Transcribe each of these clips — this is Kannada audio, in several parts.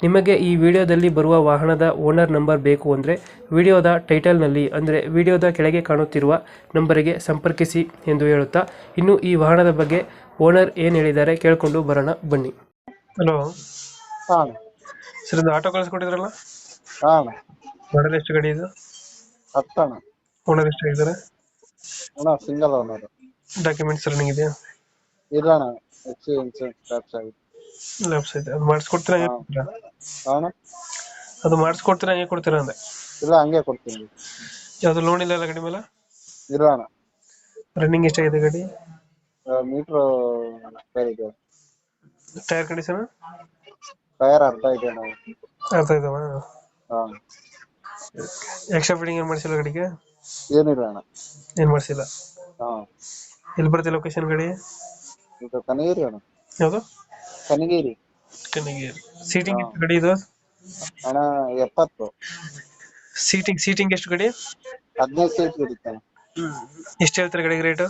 ನಿಮಗೆ ಈ ವಿಡಿಯೋದಲ್ಲಿ ಬರುವ ವಾಹನದ ಓನರ್ ನಂಬರ್ ಬೇಕು ಅಂದರೆ ವಿಡಿಯೋದ ಟೈಟಲ್ನಲ್ಲಿ ಅಂದರೆ ವಿಡಿಯೋದ ಕೆಳಗೆ ಕಾಣುತ್ತಿರುವ ನಂಬರಿಗೆ ಸಂಪರ್ಕಿಸಿ ಎಂದು ಹೇಳುತ್ತಾ ಇನ್ನು ಈ ವಾಹನದ ಬಗ್ಗೆ ಓನರ್ ಏನು ಹೇಳಿದ್ದಾರೆ ಕೇಳಿಕೊಂಡು ಬರೋಣ ಬನ್ನಿ. ಹಲೋ. ಹಾ. ಸರ್ ಇದು ಆಟೋ ಕಳಿಸ್ಕೊಟ್ಟಿದ್ರಲ್ಲ? ಹಾ. ಮಾಡಲ್ ಎಷ್ಟು ಗಾಡಿ ಇದು? ಹತ್ತಣ ಓನರ್ ಎಷ್ಟು ಆಗಿದ್ದಾರೆ? ಅಣ್ಣ ಸಿಂಗಲ್ ಓನರ್ ಡಾಕ್ಯುಮೆಂಟ್ಸ್ ರನ್ನಿಂಗ್ ಇದೆಯಾ? ಇಲ್ಲ ಅಣ್ಣ ಎಚ್ ಇನ್ಸೂರೆನ್ಸ್ ಆಗಿದೆ ಲ್ಯಾಬ್ಸ್ ಐತೆ ಅದು ಮಾಡಿಸ್ಕೊಡ್ತೀರಾ ಹಂಗೆ ಕೊಡ್ತೀರಾ? ಹಾ ಅಣ್ಣ ಅದು ಮಾಡಿಸ್ಕೊಡ್ತೀರಾ ಹಂಗೆ ಕೊಡ್ತೀರಾ ಅಂದೆ? ಇಲ್ಲ ಹಂಗೆ ಕೊಡ್ತೀನಿ. ಯಾವುದು ಲೋನ್ ಇಲ್ಲ ಅಲ್ಲ ಗಾಡಿ ಮೇಲೆ? ಇಲ್ಲ ಅಣ್ಣ. ರನ್ನಿಂಗ್ ಎಷ್ಟಾಗಿದೆ ಗಾಡಿ? ಮೀಟ್ರ್ ಇದೆ. ಟೈರ್ ಕಂಡೀಷನ್ ಟೈರ್ ಅರ್ಧ ಇದೆ ಅಣ್ಣ. ಅರ್ಥ ಇದಾವ? ಹಾ. ಎಕ್ಸ್ಟ್ರಾ ಫಿಟ್ಟಿಂಗ್ ಏನು ಮಾಡಿಸಿಲ್ಲ ಗಾಡಿಗೆ? ಏನಿಲ್ಲ ಅಣ್ಣ. ಏನು ಮಾಡಿಸಿಲ್ಲ? ಹಾ. ಇಲ್ಲಿ ಬರುತ್ತೆ ಲೊಕೇಶನ್ ಗಡಿ? ಇದು ಕನಗಿರಿ ಅಣ್ಣ. ಯಾವುದು? ಕನಗಿರಿ. ಕನಗಿರಿ. ಸೀಟಿಂಗ್ ಎಷ್ಟು ಗಡಿ ಇದು? ಅಣ್ಣ ಎಪ್ಪತ್ತು. ಸೀಟಿಂಗ್ ಸೀಟಿಂಗ್ ಎಷ್ಟು ಗಡಿ? ಹದಿನೈದು ಸೀಟ್ ಅಣ್ಣ ಎಷ್ಟು ಹೇಳ್ತಾರೆ ಗಾಡಿಗೆ ರೇಟು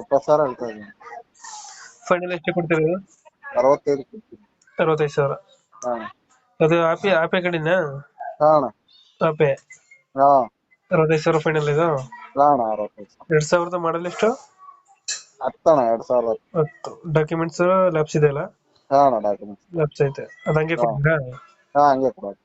ಎಪ್ಪತ್ತು ಸಾವಿರ ಹೇಳ್ತಾ ಇದ್ದೀನಿ. ಫೈನಲ್ ಎಷ್ಟು ಕೊಡ್ತೀರಿ ಇದು? ಅರವತ್ತೈದು ಕೊಡ್ತೀನಿ. ಅರವತ್ತೈದು ಸಾವಿರ. ಹಾ. ಅದು ಆಪೆ ಆಪೆ ಗಡಿನ? ಹಾಂ ಆಪೆ ಹಾ. ಅರವತ್ತೈದು ಸಾವಿರ ಫೈನಲ್ ಇದು? ಅಣ್ಣ ಅರವತ್ತೈದು ಎರಡು ಸಾವಿರದ ಮಾಡಲ್ ಎಷ್ಟು? ಹತ್ತಣ ಎರಡ್ ಸಾವಿರ ಹತ್ತು. ಡಾಕ್ಯುಮೆಂಟ್ಸ್ ಲ್ಯಾಬ್ಸ್ ಇದೆ ಅಲ್ಲ? ಹಾ ಅಣ್ಣ ಡಾಕ್ಯುಮೆಂಟ್ಸ್ ಲ್ಯಾಬ್ಸ್ ಐತೆ. ಅದು ಹಂಗೆ ಹಾ. ಹಂಗೆ ಕೊಡೋದು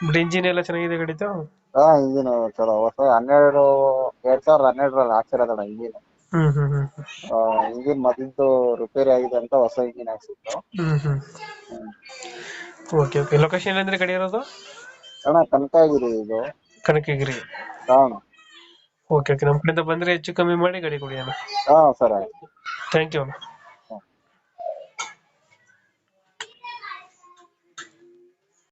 ಬಟ್ ಇಂಜಿನ್ ಎಲ್ಲ ಚೆನ್ನಾಗಿದೆ ಗಾಡಿದು ಹಾ ಇಂಜಿನ್ ಚಲೋ. ಹೊಸ ಹನ್ನೆರಡು ಎರಡ್ ಸಾವಿರದ ಹನ್ನೆರಡರಲ್ಲಿ ಹಾಕ್ಸಿರೋದಣ್ಣ ಇಂಜಿನ್ ಹ್ಮ್ ಹ್ಮ್ ಹ್ಮ್ ಇಂಜಿನ್ ಮೊದಲಿದ್ದು ರಿಪೇರಿ ಆಗಿದೆ ಅಂತ ಹೊಸ ಇಂಜಿನ್ ಹಾಕ್ಸಿದ್ರು. ಹ್ಮ್ ಹ್ಮ್. Okay okay. ಲೊಕೇಶನ್ ಅಂದ್ರೆ ಗಾಡಿ ಇರೋದು? ಅಣ್ಣ ಕನಕಾಗಿರಿ ಇದು. ಕನಕಗಿರಿ. ಹಾ ಅಣ್ಣ. Okay okay. ನಮ್ಮ ಕಡೆಯಿಂದ ಬಂದ್ರೆ ಹೆಚ್ಚು ಕಮ್ಮಿ ಮಾಡಿ ಗಾಡಿ ಕೊಡಿ ಅಣ್ಣ. ಹಾ ಸರಿ ಆಯ್ತು. ಥ್ಯಾಂಕ್ ಯು ಅಣ್ಣ.